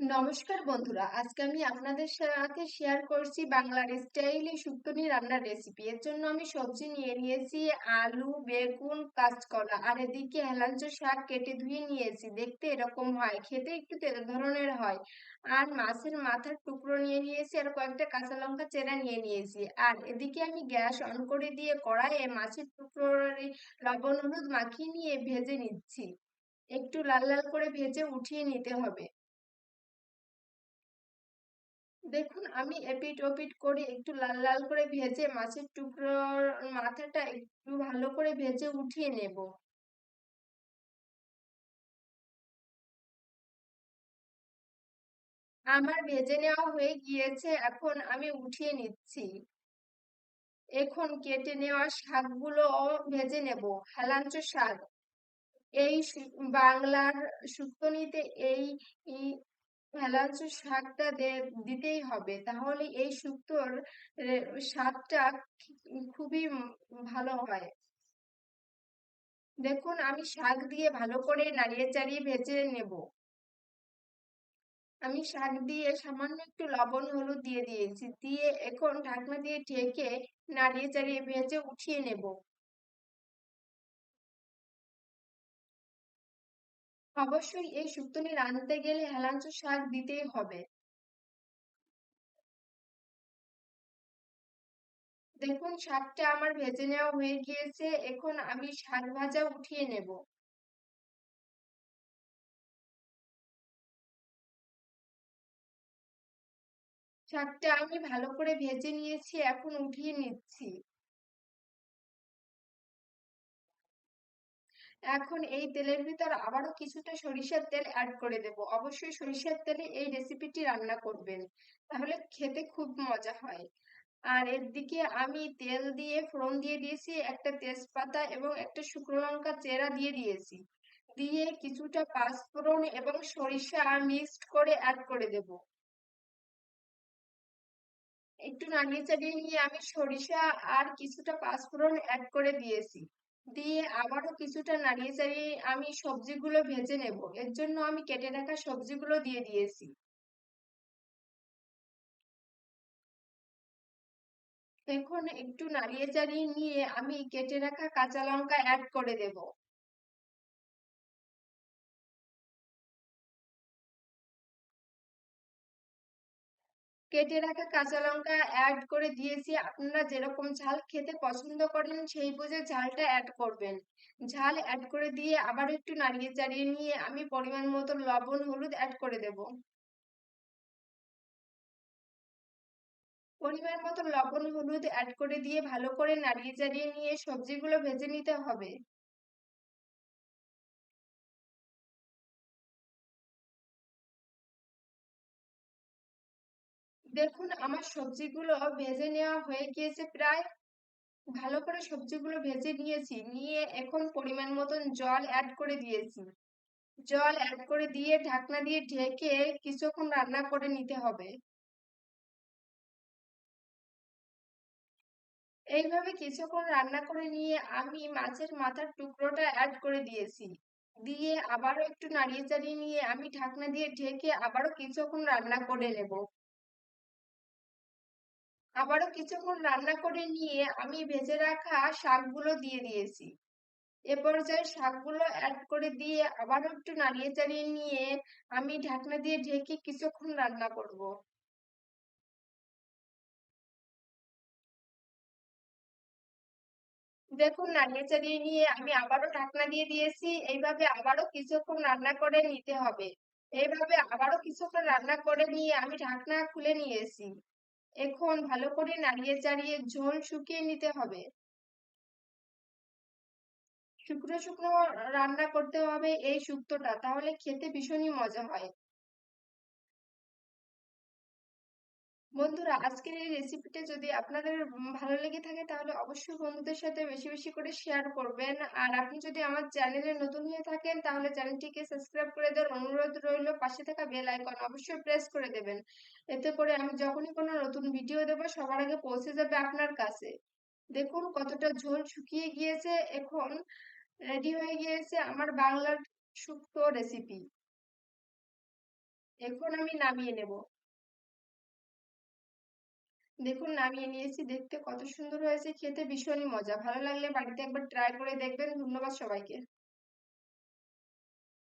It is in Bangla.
নমস্কার বন্ধুরা, আজকে আমি আপনাদের সাথে শেয়ার করছি বাংলার স্টাইলে শুক্তনি রান্নার রেসিপি এর জন্য আমি সবজি নিয়ে নিয়েছি, আলু, বেগুন, কাঁচকলা, আর এদিকে হেলাঞ্চ শাক কেটে ধুয়ে নিয়েছি। দেখতে এরকম হয়, খেতে একটু তেল ধরনের হয়। আর মাছের মাথার টুকরো নিয়ে নিয়েছি আর কয়েকটা কাঁচা লঙ্কা চেরা নিয়ে নিয়েছি। আর এদিকে আমি গ্যাস অন করে দিয়ে কড়াইয়ে মাছের টুকরো লবণ হলুদ মাখিয়ে নিয়ে ভেজে নিচ্ছি। একটু লাল লাল করে ভেজে উঠিয়ে নিতে হবে। দেখুন, আমি এপিট ওপিট করে, একটু লাল লাল করে ভেজে মাছের টুকরোর মাথাটা একটু ভালো করে ভেজে উঠিয়ে নেব। আমার ভেজে নেওয়া হয়ে গিয়েছে, এখন আমি উঠিয়ে নিচ্ছি। এখন কেটে নেওয়া শাকগুলো ভেজে নেব, হেলাঞ্চ শাক। এই বাংলার শুক্তনিতে এই হেলাঞ্চ শাকটা দিতেই হবে। তাহলে এই শুক্তোর স্বাদটা খুবই ভালো হয়। দেখুন, আমি শাক দিয়ে ভালো করে নাড়িয়ে চাড়িয়ে ভেজে নেব। আমি শাক দিয়ে সামান্য একটু লবণ, হলুদ দিয়ে দিয়েছি। দিয়ে এখন ঢাকনা দিয়ে ঢেকে নাড়িয়ে চাড়িয়ে ভেজে উঠিয়ে নেব। অবশ্যই এই শুক্তনি রাঁধতে গেলে হেলাঞ্চ শাক দিতেই হবে। দেখুন, শাকটা আমার ভেজে নেওয়া হয়ে গিয়েছে, এখন আমি শাক ভাজা উঠিয়ে নেব। শাকটা আমি ভালো করে ভেজে নিয়েছি, এখন উঠিয়ে নিচ্ছি। এখন এই তেলের ভিতর আবারও কিছুটা সরিষার তেল অ্যাড করে দেব। অবশ্যই সরিষার তেলে এই রেসিপিটি রান্না করবেন, তাহলে খেতে খুব মজা হয়। আর এর দিকে আমি তেল দিয়ে, ফোড়ন দিয়ে দিয়েছি, একটা তেজপাতা এবং একটা শুকনো লঙ্কা চেরা দিয়ে দিয়েছি। দিয়ে কিছুটা পাঁচফোড়ন এবং সরিষা মিক্সড করে অ্যাড করে দেব। একটু নাড়িয়ে চাড়িয়ে নিয়ে আমি সরিষা আর কিছুটা পাঁচফোড়ন অ্যাড করে দিয়েছি। দিয়ে আবারও কিছুটা নাড়িয়ে চাড়িয়ে আমি সবজিগুলো ভেজে নেব। এর জন্য আমি কেটে রাখা সবজিগুলো দিয়ে দিয়েছি। এখন একটু নাড়িয়ে চাড়িয়ে নিয়ে আমি কেটে রাখা কাঁচা লঙ্কা অ্যাড করে দেব। কেটে রাখা কাঁচা লঙ্কা অ্যাড করে দিয়েছি। আপনারা যেরকম ঝাল খেতে পছন্দ করেন, সেই বুঝে ঝালটা অ্যাড করবেন। ঝাল অ্যাড করে দিয়ে আবার একটু নাড়িয়ে চাড়িয়ে নিয়ে আমি পরিমাণ মতো লবণ, হলুদ অ্যাড করে দেব। পরিমাণ মতো লবণ, হলুদ অ্যাড করে দিয়ে ভালো করে নাড়িয়ে চাড়িয়ে নিয়ে সবজিগুলো ভেজে নিতে হবে। দেখুন, আমার সবজিগুলো ভেজে নেওয়া হয়ে গিয়েছে প্রায়। ভালো করে সবজিগুলো ভেজে নিয়েছি। নিয়ে এখন পরিমাণ মতন জল অ্যাড করে দিয়েছি। জল অ্যাড করে দিয়ে ঢাকনা দিয়ে ঢেকে কিছুক্ষণ রান্না করে নিতে হবে। এইভাবে কিছুক্ষণ রান্না করে নিয়ে আমি মাছের মাথার টুকরোটা অ্যাড করে দিয়েছি। দিয়ে আবারও একটু নাড়িয়ে চাড়িয়ে নিয়ে আমি ঢাকনা দিয়ে ঢেকে আবারও কিছুক্ষণ রান্না করে নেব। আবারও কিছুক্ষণ রান্না করে নিয়ে আমি ভেজে রাখা শাকগুলো দিয়ে দিয়েছি। এ পর্যায়ে শাকগুলো অ্যাড করে দিয়ে আবারও একটু নাড়িয়ে চাড়িয়ে নিয়ে আমি ঢাকনা দিয়ে ঢেকে কিছুক্ষণ রান্না করব। দেখুন, নাড়িয়ে চাড়িয়ে নিয়ে আমি আবারও ঢাকনা দিয়ে দিয়েছি। এইভাবে আবারও কিছুক্ষণ রান্না করে নিতে হবে। এইভাবে আবারও কিছুক্ষণ রান্না করে নিয়ে আমি ঢাকনা খুলে নিয়েছি। এখন ভালো করে নাড়িয়ে চাড়িয়ে ঝোল শুকিয়ে নিতে হবে। শুকনো শুকনো রান্না করতে হবে এই শুক্তোটা, তাহলে খেতে ভীষণই মজা হয়। বন্ধুরা, আজকের এই রেসিপিটা যদি আপনাদের ভালো লেগে থাকে, তাহলে অবশ্যই বন্ধুদের সাথে বেশি বেশি করে শেয়ার করবেন। আর আপনি যদি আমার চ্যানেলে নতুন হয়ে থাকেন, তাহলে চ্যানেলটিকে সাবস্ক্রাইব করে দেওয়ার অনুরোধ রইল। পাশে থাকা বেল আইকন অবশ্যই প্রেস করে দেবেন। এতে করে আমি যখনই কোনো নতুন ভিডিও দেবো, সবার আগে পৌঁছে যাবে আপনার কাছে। দেখুন কতটা ঝোল শুকিয়ে গিয়েছে। এখন রেডি হয়ে গিয়েছে আমার বাংলার শুক্তো রেসিপি এখন আমি নামিয়ে নেব। দেখুন নামিয়ে নিয়েছি, দেখতে কত সুন্দর হয়েছে, খেতে ভীষণই মজা। ভালো লাগলে বাড়িতে একবার ট্রাই করে দেখবেন। ধন্যবাদ সবাইকে।